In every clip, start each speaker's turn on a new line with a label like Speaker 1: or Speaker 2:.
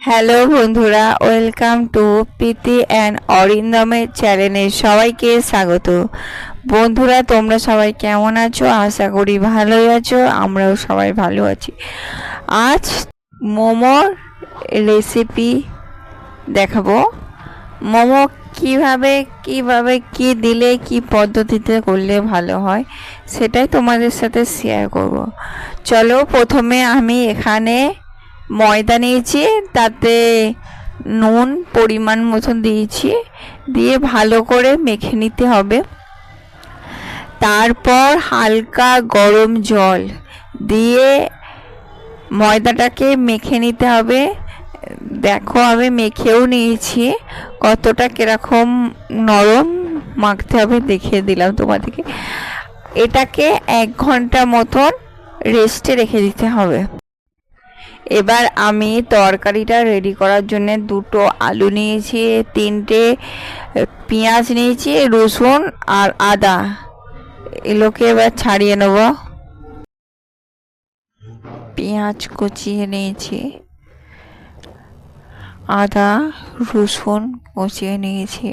Speaker 1: Hello বন্ধুরা, welcome to Preeti and অরিন্দমের চ্যানেলে সবাইকে স্বাগত। বন্ধুরা, তোমরা সবাই কেমন আছো? আশা করি ভালোই আছো, আমরাও সবাই ভালো আছি। আজ মোমোর রেসিপি দেখাবো। মোমো কীভাবে কীভাবে, কি দিলে, কি পদ্ধতিতে করলে ভালো হয়, সেটাই তোমাদের সাথে শেয়ার করব। চলো প্রথমে আমি এখানে ময়দা নিয়েছি, তাতে নুন পরিমাণ মতন দিয়েছি, দিয়ে ভালো করে মেখে নিতে হবে। তারপর হালকা গরম জল দিয়ে ময়দাটাকে মেখে নিতে হবে। দেখো, আমি মেখেও নিয়েছি। কতটা কীরকম নরম মাখতে হবে দেখিয়ে দিলাম তোমাদেরকে। এটাকে এক ঘণ্টা মতন রেস্টে রেখে দিতে হবে। এবার আমি তরকারিটা রেডি করার জন্য দুটো আলু নিয়েছি, তিনটে পেঁয়াজ নিয়েছি, রসুন আর আদা। এগুলোকে এবার ছাড়িয়ে নেব। পেঁয়াজ কুচিয়ে নিয়েছি, আদা, রসুন কুচিয়ে নিয়েছি।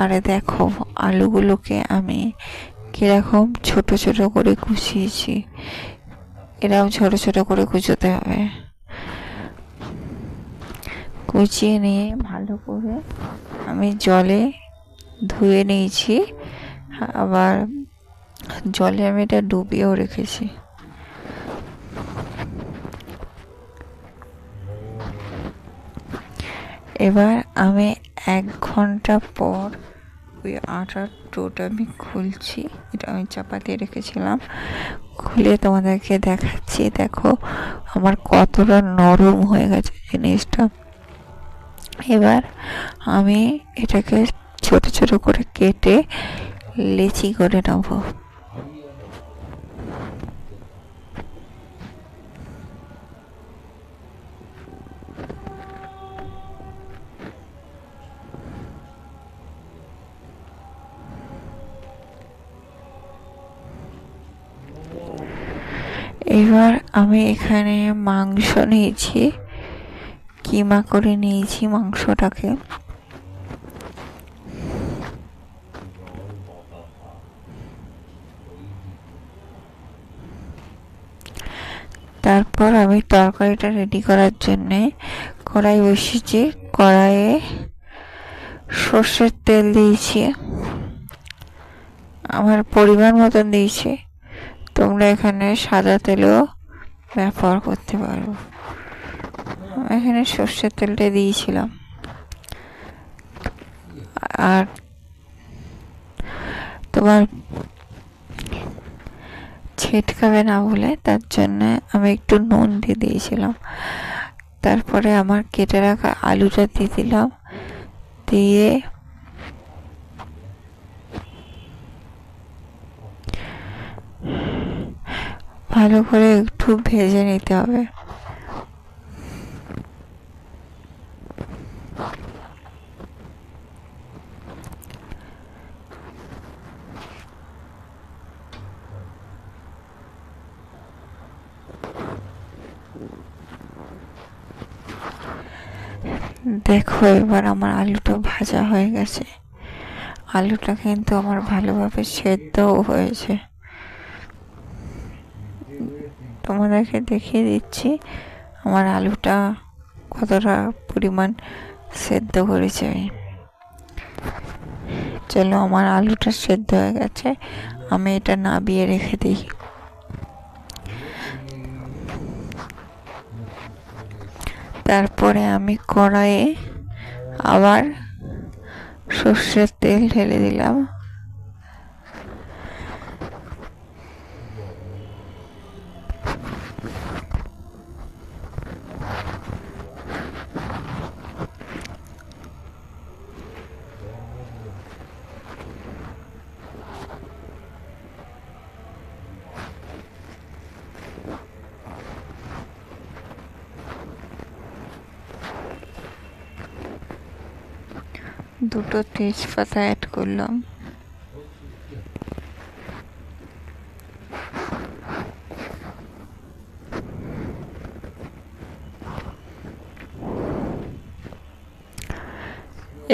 Speaker 1: আর দেখো, আলুগুলোকে আমি কীরকম ছোট ছোট করে কুচিয়েছি। এরকম ছোট ছোট করে কুচোতে হবে। কুচিয়ে নিয়ে ভালো করে আমি জলে ধুয়ে নিয়েছি। আবার জলে আমি এটা ডুবিয়েও রেখেছি। এবার আমি এক ঘণ্টা পর ওই আটার টোটা আমি খুলছি। এটা আমি চাপাতে রেখেছিলাম। খুলে তোমাদেরকে দেখাচ্ছি। দেখো, আমার কতটা নরম হয়ে গেছে জিনিসটা। এবার আমি এটাকে ছোট ছোট করে কেটে লেচি করে নেব। এবার আমি এখানে মাংস নিয়েছি। কিমা করে নিয়েছি মাংসটাকে। তারপর আমি তরকারিটা রেডি করার জন্যে কড়াই বসিয়েছি, কড়াইয়ে সর্ষের তেল দিয়েছি। আমার পরিমাণ মতন দিয়েছি। তোমরা এখানে সাদা তেলও ব্যবহার করতে পারো। এখানে সর্ষের তেলটা দিয়েছিলাম। আর তোমার ছিটকাবে না বলে তার জন্য আমি একটু নুন দিয়ে দিয়েছিলাম। তারপরে আমার কেটে রাখা আলুটা দিয়ে দিলাম। দিয়ে ভালো করে একটু ভেজে নিতে হবে। দেখো, এবার আমার আলুটা ভাজা হয়ে গেছে। আলুটা কিন্তু আমার ভালোভাবে সেদ্ধও হয়েছে। তোমাদেরকে দেখিয়ে দিচ্ছি, আমার আলুটা কতটা পরিমাণ সেদ্ধ করেছে। চলো, আমার আলুটা সেদ্ধ হয়ে গেছে, আমি এটা নাবিয়ে রেখে দিই। তারপরে আমি কড়াইয়ে আবার সর্ষের তেল ঢেলে দিলাম। দুটো তেজপাতা অ্যাড করলাম।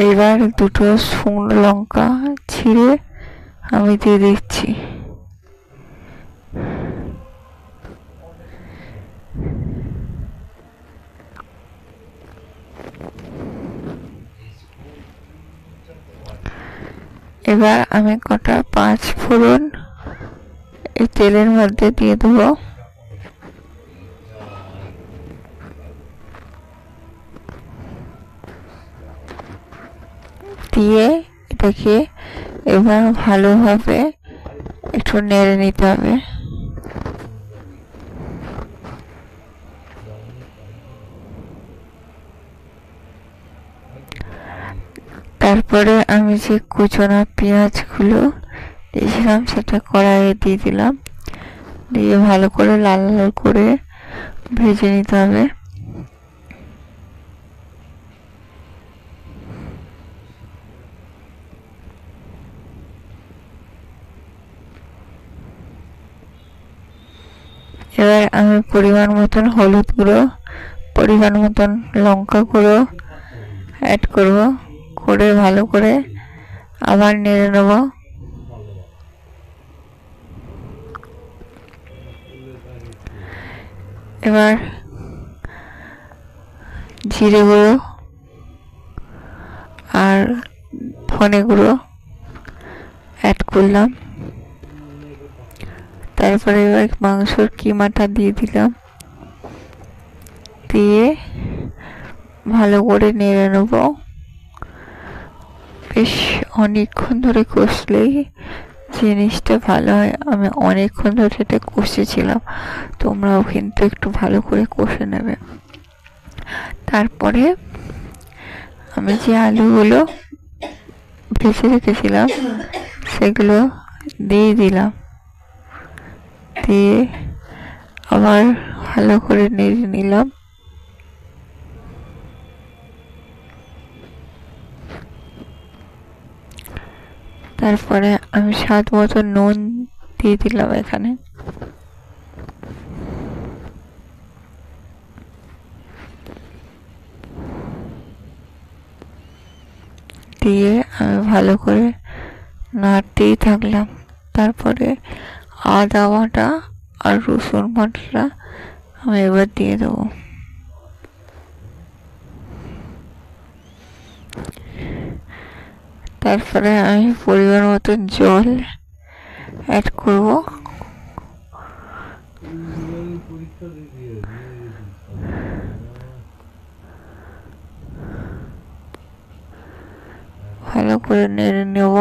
Speaker 1: এবার দুটো শুকনো লঙ্কা ছিঁড়ে আমি দিয়ে দিচ্ছি। এবার আমি কটা পাঁচ ফোড়ন এই তেলের মধ্যে দিয়ে দেবো। দিয়ে এটাকে এবার ভালোভাবে একটু নেড়ে নিতে হবে। তারপরে আমি যে কুচনা পেঁয়াজগুলো দিয়েছিলাম, সেটা কড়াইয়ে দিয়ে দিলাম। দিয়ে ভালো করে লাল লাল করে ভেজে নিতে হবে। এবার আমি পরিমাণ মতন হলুদ গুঁড়ো, পরিমাণ মতন লঙ্কা গুঁড়ো অ্যাড করব। করে, ভালো করে আবার নেড়ে নেব। এবার জিরে গুঁড়ো আর ধনে গুঁড়ো অ্যাড করলাম। তারপরে এবার মাংসর কিমাটা দিয়ে দিলাম। দিয়ে ভালো করে নেড়ে নেব। বেশ অনেকক্ষণ ধরে কষলেই জিনিসটা ভালো হয়। আমি অনেকক্ষণ ধরে এটা কষেছিলাম। তোমরাও কিন্তু একটু ভালো করে কষে নেবে। তারপরে আমি যে আলুগুলো ভেজে রেখেছিলাম, সেগুলো দিয়ে দিলাম। দিয়ে আবার ভালো করে নেড়ে নিলাম। তারপরে আমি স্বাদ মতো নুন দিয়ে দিলাম এখানে। দিয়ে আমি ভালো করে নাড়তেই থাকলাম। তারপরে আদা বাটা আর রসুন বাটাটা আমি এবার দিয়ে দেবো। তারপরে আমি পরিমাণ মতো জল অ্যাড করব। ভালো করে নেড়ে নেব।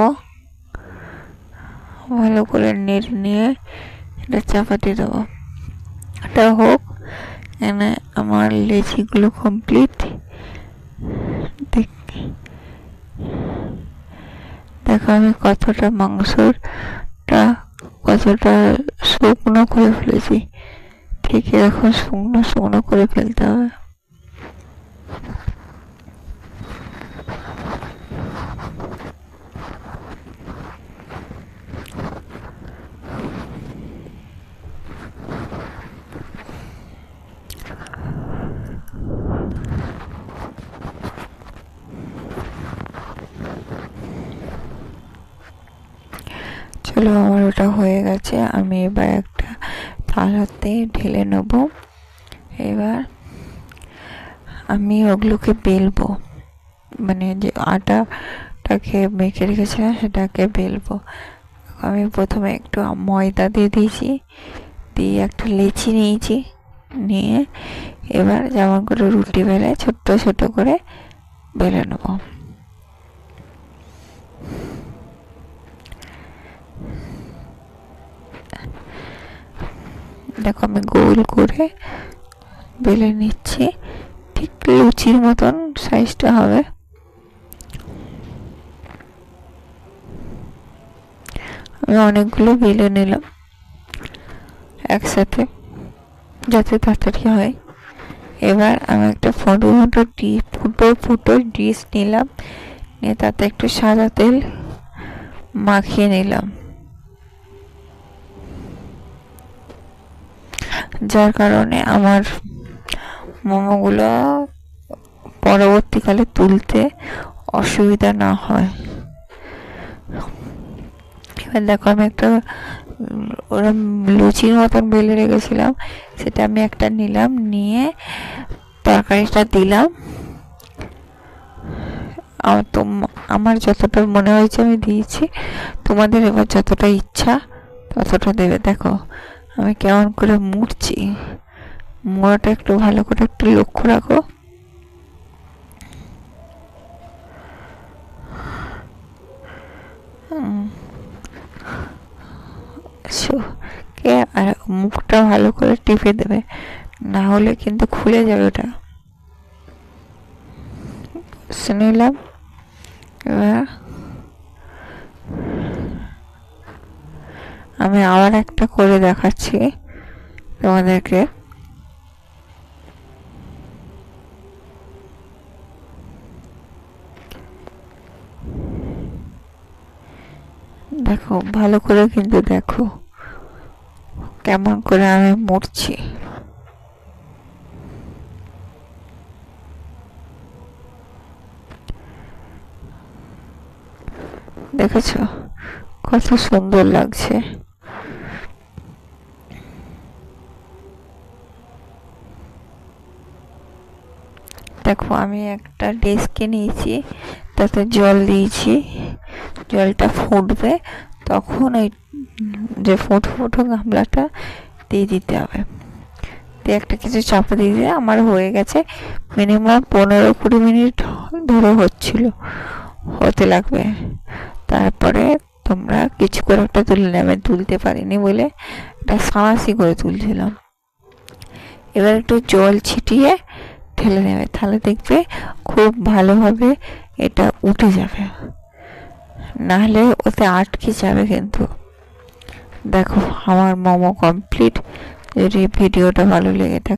Speaker 1: ভালো করে নেড়ে নিয়ে এটা চাপাতি দেবো। এটা হোক এখানে আমার লেচিগুলো কমপ্লিট দেখ দেখো আমি কতটা মাংসটা কতটা শুকনো করে ফেলেছি। ঠিক এরকম শুকনো শুকনো করে ফেলতে হবে। চলো আমার ওটা হয়ে গেছে, আমি এবার একটা থালাতে ঢেলে নেব। এবার আমি ওগুলোকে বেলবো। মানে যে আটাটাকে মেখে রেখেছিলাম সেটাকে বেলবো। আমি প্রথমে একটু ময়দা দিয়ে দিয়েছি, দিয়ে একটা লেচি নিয়েছি, নিয়ে এবার যেমন করে রুটি বেলে ছোট্ট ছোট করে বেলে নেব। দেখো আমি গোল করে বেলে নিচ্ছি। ঠিক লুচির মতন সাইজটা হবে। আমি অনেকগুলো বেলে নিলাম একসাথে, যাতে তাড়াতাড়ি হয়। এবার আমি একটা ফটো ফটো ডি, ফুটো ফুটো ডিশ নিলাম। নিয়ে তাতে একটু সাদা তেল মাখিয়ে নিলাম। যার কারণে আমার মোমোগুলো পরবর্তীকালে তুলতে অসুবিধা না হয়। এবার দেখো আমি একটা ওরম লুচির মতন বেলে রেখেছিলাম, সেটা আমি একটা নিলাম, নিয়ে তরকারিটা দিলাম। আমার যতটা মনে হয়েছে আমি দিয়েছি, তোমাদের এবার যতটা ইচ্ছা ততটা দেবে। দেখো আমি কেমন করে মুড়ছি মোড়াটা একটু ভালো করে একটু লক্ষ্য রাখো। কে আর মুখটা ভালো করে টিপে দেবে? না হলে কিন্তু খুলে যাবে ওটা। বুঝে নিলাম। এবার আমি আবার একটা করে দেখাচ্ছি তোমাদেরকে। দেখো, ভালো করে কিন্তু দেখো কেমন করে আমি মরছি দেখেছ? কত সুন্দর লাগছে। দেখো, আমি একটা ডেস্কে নিয়েছি, তাতে জল দিয়েছি, জলটা ফুটবে, তখন ওই যে ফুটো ফুটো গামলাটা দিয়ে দিতে হবে। দিয়ে একটা কিছু চাপা দিয়ে দিয়ে আমার হয়ে গেছে। মিনিমাম পনেরো কুড়ি মিনিট ধরে হচ্ছিল, হতে লাগবে। তারপরে তোমরা কিছু করে একটা তুলে নেবে তুলতে পারিনি বলে একটা সাঁড়াশি করে তুলছিলাম। এবার একটু জল ছিটিয়ে ঢেলে নেবে। তাহলে দেখবে খুব ভালোভাবে এটা উঠে যাবে। নাহলে ওতে আটকে যাবে কিন্তু। দেখো, আমার মোমো কমপ্লিট যদি ভিডিওটা ভালো লেগে থাকে।